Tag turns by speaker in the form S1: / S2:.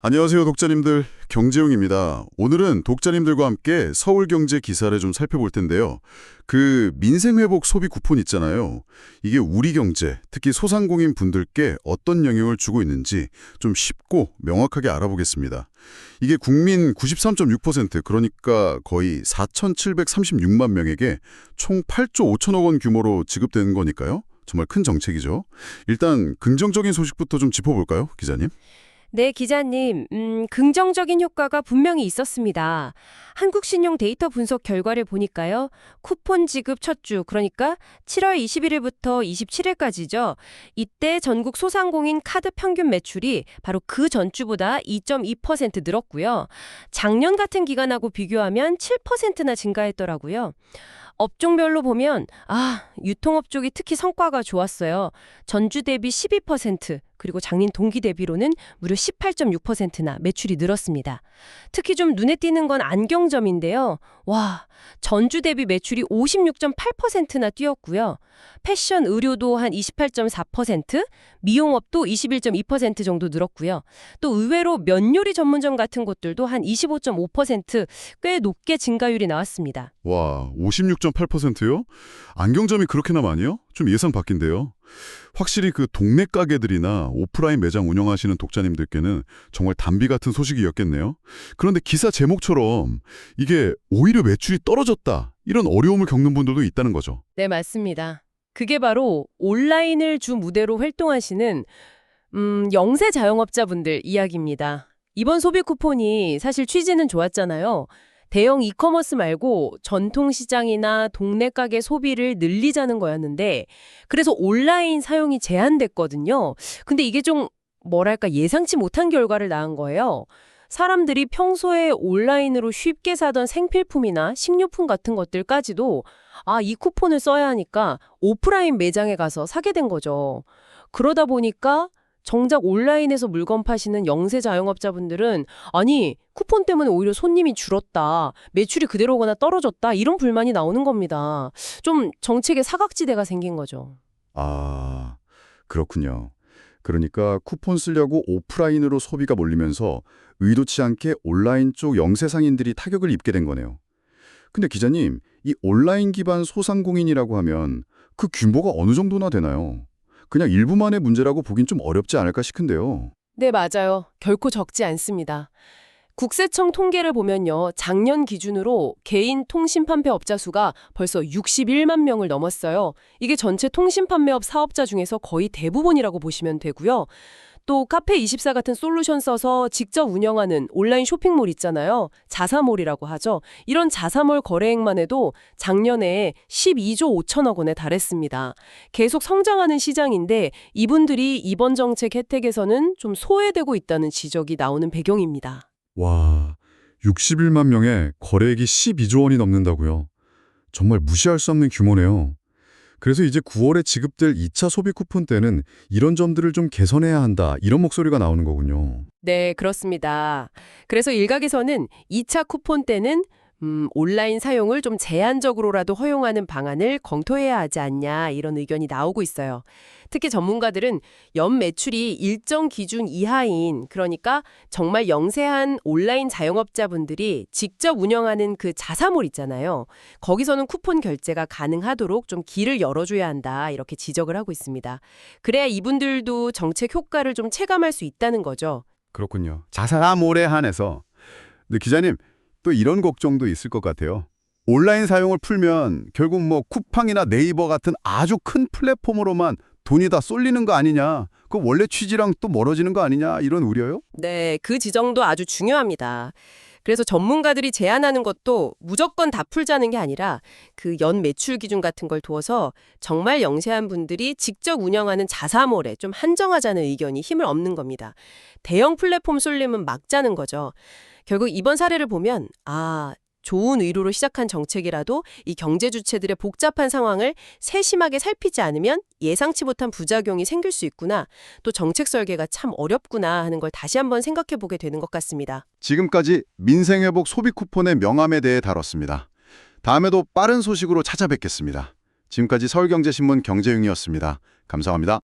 S1: 안녕하세요, 독자님들. 경제용입니다. 오늘은 독자님들과 함께 서울경제 기사를 좀 살펴볼 텐데요. 그 민생회복 소비 쿠폰 있잖아요. 이게 우리 경제, 특히 소상공인 분들께 어떤 영향을 주고 있는지 좀 쉽고 명확하게 알아보겠습니다. 이게 국민 93.6% 그러니까 거의 4,736만 명에게 총 8조 5천억 원 규모로 지급되는 거니까요. 정말 큰 정책이죠. 일단 긍정적인 소식부터 좀 짚어볼까요, 기자님?
S2: 네, 기자님. 음, 긍정적인 효과가 분명히 있었습니다. 한국신용 데이터 분석 결과를 보니까요. 쿠폰 지급 첫 주, 그러니까 7월 21일부터 27일까지죠. 이때 전국 소상공인 카드 평균 매출이 바로 그 전주보다 2.2% 늘었고요. 작년 같은 기간하고 비교하면 7%나 증가했더라고요. 업종별로 보면 아, 유통업 쪽이 특히 성과가 좋았어요. 전주 대비 12%, 그리고 작년 동기 대비로는 무려 18.6%나 매출이 늘었습니다. 특히 좀 눈에 띄는 건 안경점인데요. 와, 전주 대비 매출이 56.8%나 뛰었고요. 패션 의료도 한 28.4%, 미용업도 21.2% 정도 늘었고요. 또 의외로 면요리 전문점 같은 곳들도 한 25.5%꽤 높게 증가율이 나왔습니다.
S1: 와, 56.8%요? 안경점이 그렇게나 많이요? 좀 예상 밖인데요. 확실히 그 동네 가게들이나 오프라인 매장 운영하시는 독자님들께는 정말 단비 같은 소식이었겠네요. 그런데 기사 제목처럼 이게 오히려 매출이 떨어졌다. 이런 어려움을 겪는 분들도 있다는 거죠.
S2: 네, 맞습니다. 그게 바로 온라인을 주 무대로 활동하시는 음, 영세 자영업자분들 이야기입니다. 이번 소비 쿠폰이 사실 취지는 좋았잖아요. 대형 이커머스 말고 전통 시장이나 동네 가게 소비를 늘리자는 거였는데 그래서 온라인 사용이 제한됐거든요. 근데 이게 좀 뭐랄까 예상치 못한 결과를 낳은 거예요. 사람들이 평소에 온라인으로 쉽게 사던 생필품이나 식료품 같은 것들까지도 아, 이 쿠폰을 써야 하니까 오프라인 매장에 가서 사게 된 거죠. 그러다 보니까 정작 온라인에서 물건 파시는 영세 자영업자분들은 아니, 쿠폰 때문에 오히려 손님이 줄었다. 매출이 그대로거나 떨어졌다. 이런 불만이 나오는 겁니다. 좀 정책의 사각지대가 생긴 거죠.
S1: 아, 그렇군요. 그러니까 쿠폰 쓰려고 오프라인으로 소비가 몰리면서 의도치 않게 온라인 쪽 영세 상인들이 타격을 입게 된 거네요. 근데 기자님, 이 온라인 기반 소상공인이라고 하면 그 규모가 어느 정도나 되나요? 그냥 일부만의 문제라고 보긴 좀 어렵지 않을까 싶은데요.
S2: 네, 맞아요. 결코 적지 않습니다. 국세청 통계를 보면요. 작년 기준으로 개인 통신판매 업자 수가 벌써 61만 명을 넘었어요. 이게 전체 통신판매업 사업자 중에서 거의 대부분이라고 보시면 되고요. 또 카페24 같은 솔루션 써서 직접 운영하는 온라인 쇼핑몰 있잖아요. 자사몰이라고 하죠. 이런 자사몰 거래액만 해도 작년에 12조 5천억 원에 달했습니다. 계속 성장하는 시장인데 이분들이 이번 정책 혜택에서는 좀 소외되고 있다는 지적이 나오는 배경입니다.
S1: 와, 61만 명의 거래액이 12조 원이 넘는다고요. 정말 무시할 수 없는 규모네요. 그래서 이제 9월에 지급될 2차 소비 쿠폰 때는 이런 점들을 좀 개선해야 한다. 이런 목소리가 나오는 거군요.
S2: 네, 그렇습니다. 그래서 일각에서는 2차 쿠폰 때는 음, 온라인 사용을 좀 제한적으로라도 허용하는 방안을 검토해야 하지 않냐 이런 의견이 나오고 있어요. 특히 전문가들은 연 매출이 일정 기준 이하인 그러니까 정말 영세한 온라인 자영업자분들이 직접 운영하는 그 자사몰 있잖아요. 거기서는 쿠폰 결제가 가능하도록 좀 길을 열어줘야 한다 이렇게 지적을 하고 있습니다. 그래야 이분들도 정책 효과를 좀 체감할 수 있다는 거죠.
S3: 그렇군요. 자사몰에 한해서. 근데 기자님, 또 이런 걱정도 있을 것 같아요. 온라인 사용을 풀면 결국 뭐 쿠팡이나 네이버 같은 아주 큰 플랫폼으로만 돈이 다 쏠리는 거 아니냐. 그 원래 취지랑 또 멀어지는 거 아니냐. 이런 우려요?
S2: 네, 그 지정도 아주 중요합니다. 그래서 전문가들이 제안하는 것도 무조건 다 풀자는 게 아니라 그 연 매출 기준 같은 걸 두어서 정말 영세한 분들이 직접 운영하는 자사몰에 좀 한정하자는 의견이 힘을 얻는 겁니다. 대형 플랫폼 쏠림은 막자는 거죠. 결국 이번 사례를 보면 아, 좋은 의도로 시작한 정책이라도 이 경제 주체들의 복잡한 상황을 세심하게 살피지 않으면 예상치 못한 부작용이 생길 수 있구나. 또 정책 설계가 참 어렵구나 하는 걸 다시 한번 생각해 보게 되는 것 같습니다.
S3: 지금까지 민생회복 소비 쿠폰의 명암에 대해 다뤘습니다. 다음에도 빠른 소식으로 찾아뵙겠습니다. 지금까지 서울경제신문 경제용이었습니다. 감사합니다.